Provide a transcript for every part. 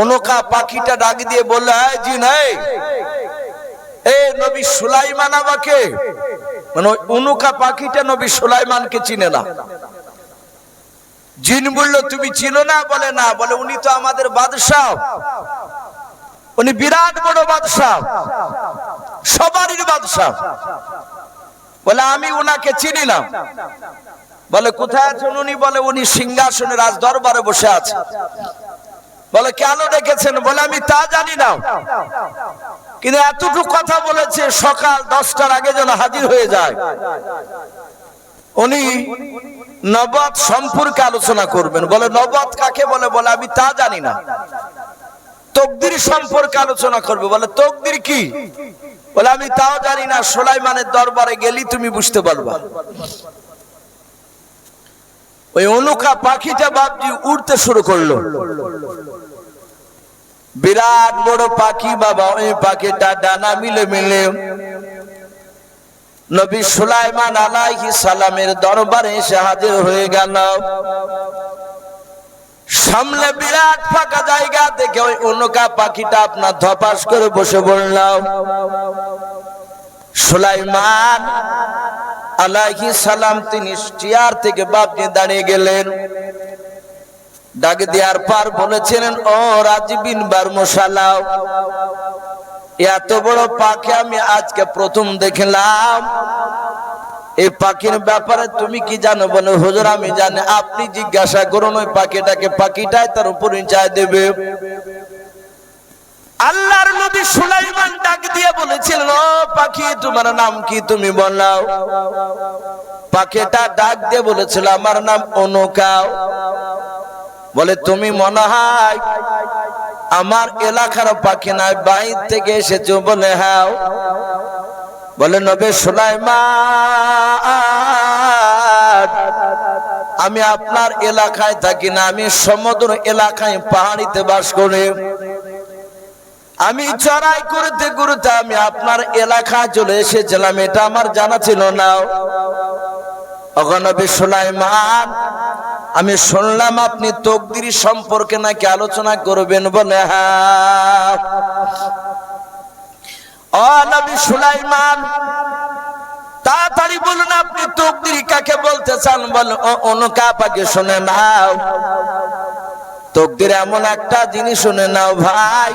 অনকা পাখিটা ডাক দিয়ে বলল হ্যাঁ জি নাই এ নবী সুলাইমান আমাকে। মানে অনুকা পাখিটা নবী সুলাইমানকে চিনে না। জিন বলল, তুমি চিনো না? বলে না। বলে, উনি তো আমাদের বাদশাহ। উনি বিরাট বড় বাদশাহ। সবারই বাদশাহ। বলে, আমি উনাকে চিনি না। বলে, কোথায় আছেন? উনি বলে, উনি সিংহাসনে রাজ দরবারে বসে আছে। বলে, কেন ডেকেছেন? বলে, আমি তা জানি না। কিন্তু এতটুকু কথা বলেছে, সকাল দশটার আগে যেন হাজির হয়ে যায়। উনি নবাদ সম্পর্কে আলোচনা করবেন। বলে নবাদ কাকে বলে? বলে, আমি তা জানি না। তকদির সম্পর্কে আলোচনা করবে। বলে, তকদির কি? বলে, আমি তাও জানি না, সোলাইমানের দরবারে গেলি তুমি বুঝতে পারবা। ওই অনুকা পাখিটা বাপজি উড়তে শুরু করল। বিরাট বড় পাখি বাবা, ওই পাখিটা ডানা মিলে মিলে নবী সুলাইমান আলাইহি সালামের দরবারে এসে হাজির হয়ে গেল। সামনে বিরাট ফাঁকা জায়গা দেখে ওই অনুকা পাখিটা আপনার ধপাস করে বসে বললাম সুলাইমান আলাইহি সালাম তিনি চেয়ার থেকে বাপ বাপনি দাঁড়িয়ে গেলেন। ডাক দেওয়ার পার বলেছিলেন, ও রাজবিন বার মশালাও এত বড় পাখি আমি আজকে প্রথম দেখলাম। এই পাখির ব্যাপারে তুমি কি জানো? বলে, হুজুর, আমি জানি। আপনি জিজ্ঞাসা করুন, ওই পাখিটাকে পাখিটাই তার পরিচয় দেবে। আল্লাহর নবী সুলাইমান ডাক দিয়ে বলেছিলেন ও পাখি, তোমার নাম কি তুমি বললাও পাখিটা ডাক দিয়ে বলেছিল, আমার নাম অনুকাও বলে, তুমি মনে হয় আমার এলাকার পাখি নাই বাইর থেকে এসেছ বলে হাও। বলে, নবে সুলাইমান, আমি আপনার এলাকায় থাকি না, আমি সমুদ্র এলাকায় পাহাড়িতে বাস করি। আমি চড়াই করতে করতে আমি আপনার এলাকা চলে এসেছিলাম, এটা আমার জানা ছিল না। অগনবী সুলাইমান, আমি শুনলাম আপনি তকদির সম্পর্কে নাকি আলোচনা করবেন বলে হ্যাঁ। ও নবী সুলাইমান, তাড়াতাড়ি বলুন আপনি তকদির কাকে বলতে চান বল অনুকা পাকে শুনে নাও। তকদির এমন একটা জিনিস শুনে নাও ভাই।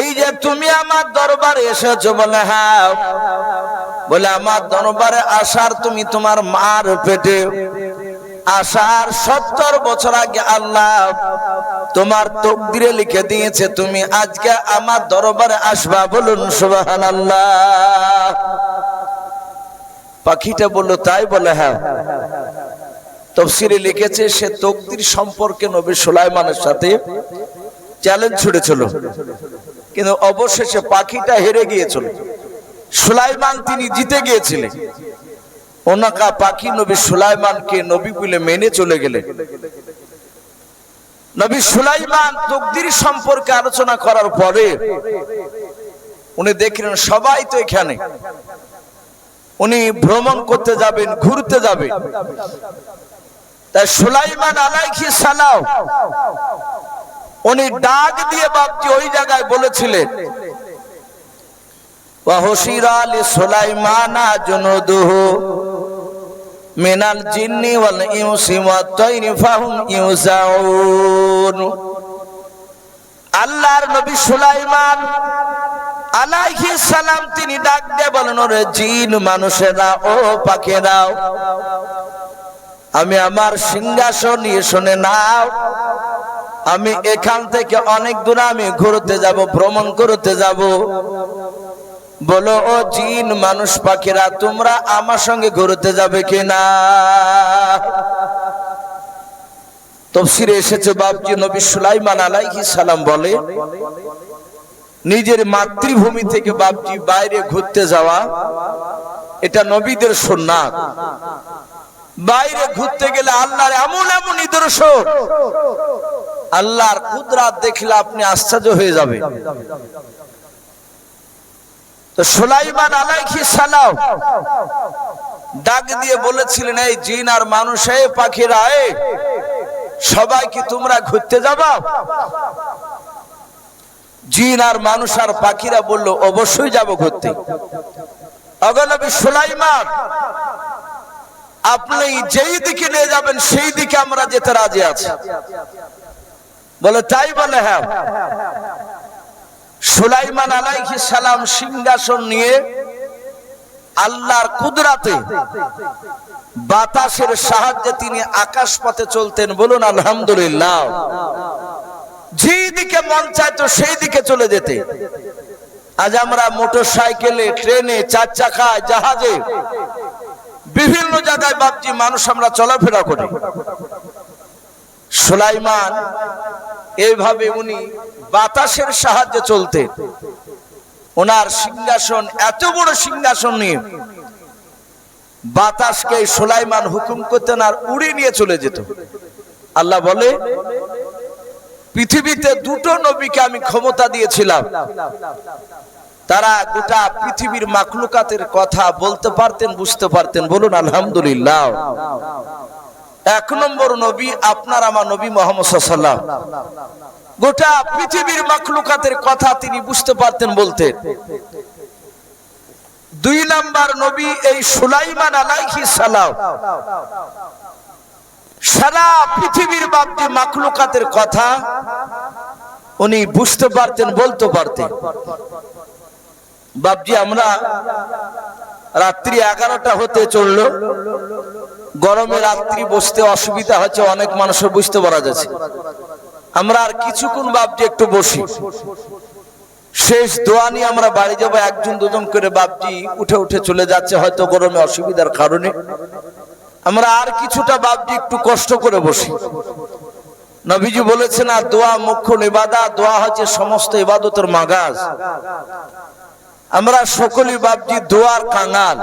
এই যে তুমি আমার দরবারে এসেছ বলে হ্যাঁ। বলে, আমার দরবারে আসার তুমি তোমার মার পেটে। আসার সত্তর বছর আগে আল্লাহ তোমার তকদিরে লিখে দিয়েছে, তুমি আজকে আমার দরবারে আসবা বলুন সুবাহান আল্লাহ পাখিটা বলল, তাই বলে হ্যাঁ। তফসিরে লিখেছে, সে তকদির সম্পর্কে নবী সুলাইমানের সাথে চ্যালেঞ্জ ছুড়েছিল কিন্তু অবশেষে পাখিটা হেরে গিয়েছিল। সুলাইমান তিনি জিতে গিয়েছিলেন। ওনাকা পাখি নবী সুলাইমানকে নবী বলে মেনে চলে গেলেন। নবী সুলাইমান তকদির সম্পর্কে আলোচনা করার পরে উনি দেখলেন, সবাই তো এখানে। উনি ভ্রমণ করতে যাবেন, ঘুরতে যাবেন। তাই সুলাইমান আলাইহি সালাম উনি ডাক দিয়ে বাপজি ওই জায়গায় বলেছিলেন জিন্নি আল্লাহর নবী সুলাইমান সালাম তিনি ডাক দিয়ে বলেন, ওরে জিন মানুষেরা, ও পাখেরাও, আমি আমার সিংহাসন নিয়ে শুনে নাও আমি এখান থেকে অনেক দূরে আমি ঘুরতে যাব, ভ্রমণ করতে যাব। বলো, ও জিন, মানুষ, পাখিরা, তোমরা আমার সঙ্গে ঘুরতে যাবে কিনা? তফসিরে এসেছে বাবজি নবী সুলাইমান আলাইহি সালাম বলে, নিজের মাতৃভূমি থেকে বাবজি বাইরে ঘুরতে যাওয়া, এটা নবীদের সুন্নাত। বাইরে ঘুরতে গেলে আল্লাহর এমন এমন নিদর্শন। আল্লাহর কুদরাত দেখলে আপনি আশ্চর্য হয়ে যাবে তো সুলাইমান আলাইহি সালাম ডাক দিয়ে বলেছিলেন, এই জিন আর মানুষ পাখিরা, এ, সবাই কি তোমরা ঘুরতে যাবা? জিন আর মানুষ আর পাখিরা বলল, অবশ্যই যাব ঘুরতে। অগনবী সুলাইমান আপনি যেই দিকে নিয়ে যাবেন, সেই দিকে আমরা যেতে রাজি আছি। বলে, তাই বলে হ্যাঁ। সুলাইমান আলাইহি সালাম সিংহাসন নিয়ে আল্লাহর কুদরাতে বাতাসের সাহায্যে তিনি আকাশ পথে চলতেন। বলুন, আলহামদুলিল্লাহ। যেই দিকে মন চাইতো, সেই দিকে চলে যেতে। আজ আমরা মোটর সাইকেলে ট্রেনে, চার চাকায়, জাহাজে বিভিন্ন জায়গায় বাপজি মানুষ আমরা চলাফেরা করি। সুলাইমান, এইভাবে উনি বাতাসের সাহায্যে চলতেন। ওনার সিংহাসন, এত বড় সিংহাসন নিয়ে বাতাসকে সুলাইমান হুকুম করতেন আর উড়ে নিয়ে চলে যেত। আল্লাহ বলে, পৃথিবীতে দুটো নবীকে আমি ক্ষমতা দিয়েছিলাম। তারা গোটা পৃথিবীর মাকলুকাতের কথা বলতে পারতেন, বুঝতে পারতেন। বলুন, আলহামদুলিল্লাহ। এক নম্বর নবী আপনার আমার নবী মোহাম্মদ সাল্লাম গোটা পৃথিবীর মাকলুকাতের কথা তিনি বুঝতে পারতেন, বলতেন। দুই নাম্বার নবী এই সুলাইমান আলাইহি সালাম। সারা পৃথিবীর বাপজি মাকলুকাতের কথা উনি বুঝতে পারতেন, বলতে পারতেন। বাপজি, আমরা রাত্রি এগারোটা হতে চলল। গরমে রাত্রি বসতে অসুবিধা হচ্ছে, অনেক মানুষের বুঝতে পারা যাচ্ছে। আমরা আর কিছুক্ষণ বাপজি একটু বসি। শেষ দোয়া নিয়ে আমরা বাড়ি যাব, একজন দুজন করে বাপজি উঠে উঠে চলে যাচ্ছে, হয়তো গরমে অসুবিধার কারণে। আমরা আর কিছুটা বাপজি একটু কষ্ট করে বসি। নবীজি বলেছেন, আর দোয়া, মুখ্য নিবাদা দোয়া হচ্ছে সমস্ত ইবাদতের মাগাজ। আমরা সকলেই বাপজি দোয়ার কাঙাল।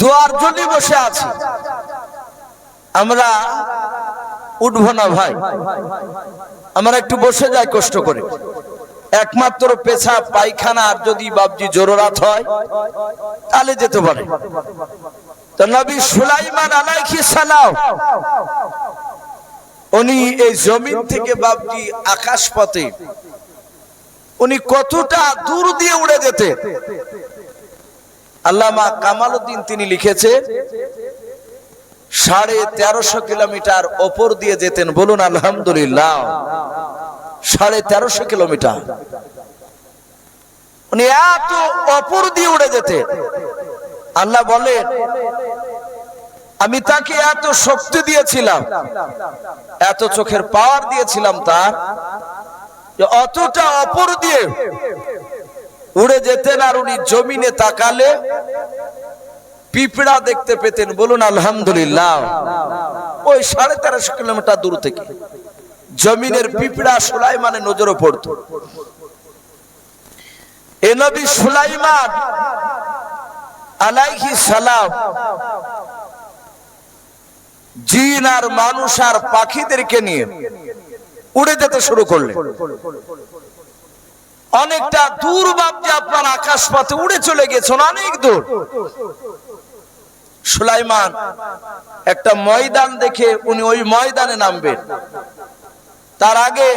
দোয়ার জন্য বসে আছি। আমরা উঠবো না ভাই। আমরা একটু বসে যাই কষ্ট করে। একমাত্র পেছা পায়খানা, আর যদি বাপজি জোরাত হয়, তাহলে যেতে পারে। তো নবী সুলাইমান আলাইহি সালাম, উনি এই জমিন থেকে বাপজি আকাশ পথে উনি কতটা দূর দিয়ে উড়ে যেতে। আল্লামা কামাল উদ্দিন তিনি লিখেছে, সাড়ে তেরোশো কিলোমিটার ওপর দিয়ে যেতেন, বলুন আলহামদুলিল্লাহ। সাড়ে তেরোশো কিলোমিটার। উনি এত অপর দিয়ে উড়ে যেতে। আল্লাহ বলেন, আমি তাকে এত শক্তি দিয়েছিলাম, এত চোখের পাওয়ার দিয়েছিলাম তার অতটা অপর দিয়ে উড়ে যেতেন আর উনি জমিনে তাকালে পিঁপড়া দেখতে পেতেন। বলুন, আলহামদুলিল্লাহ। ওই সাড়ে তেরোশো কিলোমিটার দূর থেকে জমিনের পিঁপড়া সুলাইমানে নজরে পড়ত। এ নবী সুলাইমান আলাইহি সালাম জিন আর মানুষ আর পাখিদেরকে নিয়ে উড়ে যেতে শুরু করলেন। অনেকটা দূর বাপজি আপনার আকাশ পথে উড়ে চলে গেছেন, অনেক দূর। সুলাইমান, একটা ময়দান দেখে উনি ওই ময়দানে নামবেন। তার আগে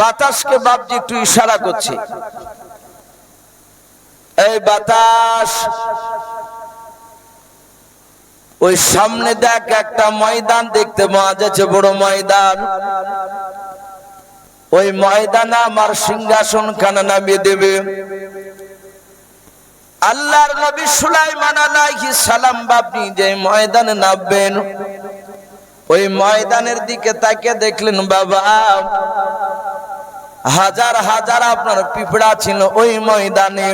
বাতাসকে বাপজি একটু ইশারা করছে। এই বাতাস ওই সামনে দেখ একটা ময়দান দেখতে পাওয়া যাচ্ছে, বড় ময়দান। ওই ময়দানে আমার সিংহাসন খানা নামিয়ে দেবে। আল্লাহর নবী সুলাইমান আলাইহিস সালাম বাপনি যে ময়দানে নামবেন, ওই ময়দানের দিকে তাকে দেখলেন, বাবা, হাজার হাজার আপনার পিঁপড়া ছিল ওই ময়দানে।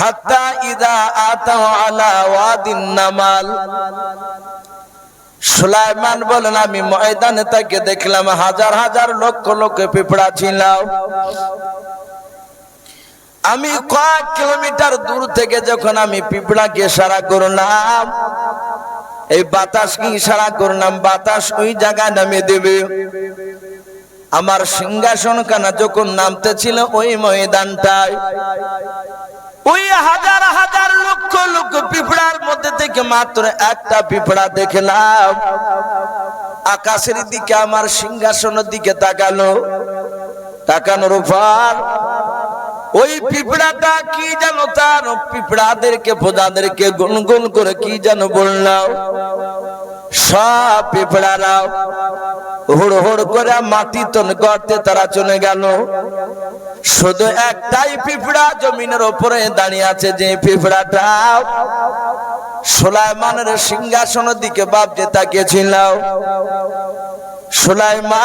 হাত্তা ইদা আতাও আলা নামাল। সুলাইমান বলেন, আমি ময়দানে তাকে দেখলাম, হাজার হাজার লক্ষ লক্ষ পিঁপড়া ছিল আমি কয়েক কিলোমিটার দূর থেকে যখন আমি পিঁপড়াকে সারা করলাম, এই বাতাসকে ইশারা করলাম, বাতাস ওই জায়গায় নামিয়ে দেবে। আমার সিংহাসন কানা যখন নামতে ছিল ওই ময়দানটায় ওই হাজার হাজার লক্ষ লক্ষ পিঁপড়ার মধ্যে থেকে মাত্র একটা পিঁপড়া দেখলাম। আকাশের দিকে, আমার সিংহাসনের দিকে তাকালো। তাকানোর পর ওই পিঁপড়াটা কি জানো তার পিঁপড়াদেরকে, প্রজাদেরকে গুনগুন করে কি জানো বললাম সব পিঁপড়ারাও হুড় হুড় করে মাটি তন করতে তারা চলে গেল। শুধু একটাই পিঁপড়া জমিনের ওপরে দাঁড়িয়ে আছে যে পিঁপড়াটা। সুলাইমানের সিংহাসনের দিকে বাপ যে তাকিয়েছিল। সুলাইমান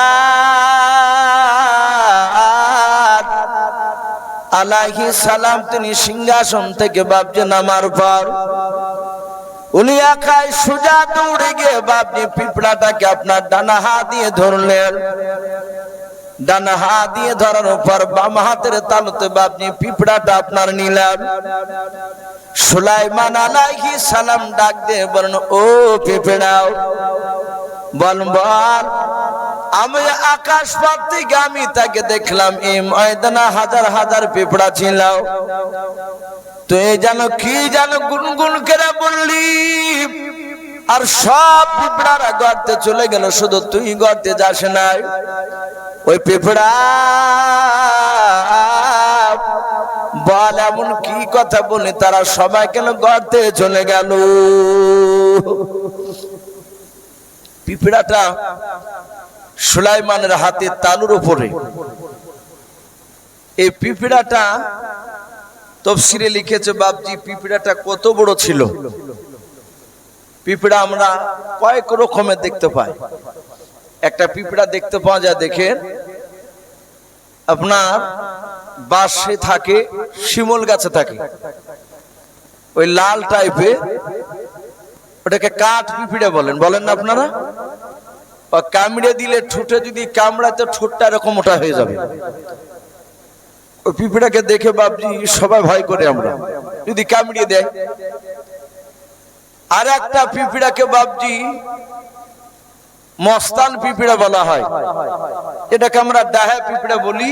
আলাইহি সালাম তিনি সিংহাসন থেকে বাপজি নামার পর একাই সুজা দৌড়ে গিয়ে বাপনি পিঁপড়াটাকে আপনার ডানা হাত দিয়ে ধরলেন। ডানা হাত দিয়ে ধরার পর বাম হাতের তালুতে বাপনি পিঁপড়াটা আপনার নিলাম সুলাইমান আলাইহি সালাম ডাক দিয়ে বলুন ও পিঁপড়াও, বল বল আমি আকাশ পথ থেকে আমি তাকে দেখলাম, এই ময়দানা হাজার হাজার পিঁপড়া ছিল। তুই যেন কি যেন গুনগুন করে বললি। আর সব পিঁপড়ারা গর্তে চলে গেল, শুধু তুই গর্তে যাস নাই। ওই পিঁপড়া বল, এমন কি কথা বলি? তারা সবাই কেন গর্তে চলে গেল? পিঁপড়াটা সুলাইমানের হাতে তালুর উপরে। এই পিঁপড়াটা তফসিরে লিখেছে, বাপজি, পিঁপড়াটা কত বড় ছিল? পিঁপড়া আমরা কয়েক রকমের দেখতে পাই। একটা পিঁপড়া দেখতে পাওয়া যায় দেখে আপনার বাসে থাকে, শিমল গাছে থাকে। ওই লাল টাইপের ওটাকে কাঠ পিঁপড়ে বলেন। বলেন না আপনারা? বা কামড়ে দিলে ঠোঁটে যদি কামড়াতে ঠোঁটটা এরকম ওটা হয়ে যাবে। ওই পিঁপড়াকে দেখে বাবজি সবাই ভয় করে আমরা। যদি কামড়িয়ে দেয়। আর একটা পিঁপড়াকে বাবজি মস্তান পিঁপড়া বলা হয়। এটাকে আমরা ডাহা পিঁপড়া বলি,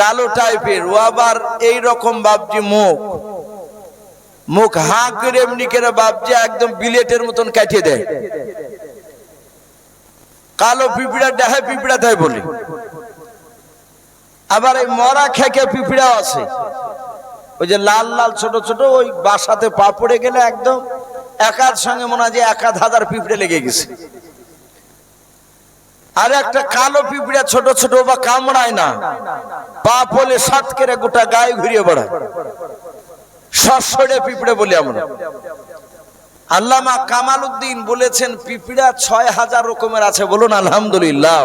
কালো টাইপের। ও আবার এই রকম বাবজি মুখ। মুখ হা করে এমনি করে বাবজি একদম বিলেটের মতন কাটিয়ে দেয়। কালো পিঁপড়া ডাহে পিঁপড়া তাই বলি। আবার এই মরা খেকে পিঁপড়াও আছে। ওই যে লাল লাল ছোট ছোট ওই বাসাতে পা পড়ে গেলে একদম একার সঙ্গে মনে হয় যে এক আধ হাজার পিঁপড়ে লেগে গেছে। আর একটা কালো পিঁপড়া ছোট ছোট বা কামড়ায় না। পা পলে সাত করে গোটা গায়ে ঘুরিয়ে বেড়ায়। সসড়ে পিঁপড়ে বলি আমরা। আল্লামা কামাল উদ্দিন বলেছেন পিপিড়া ছয় হাজার রকমের আছে বলুন আলহামদুলিল্লাহ।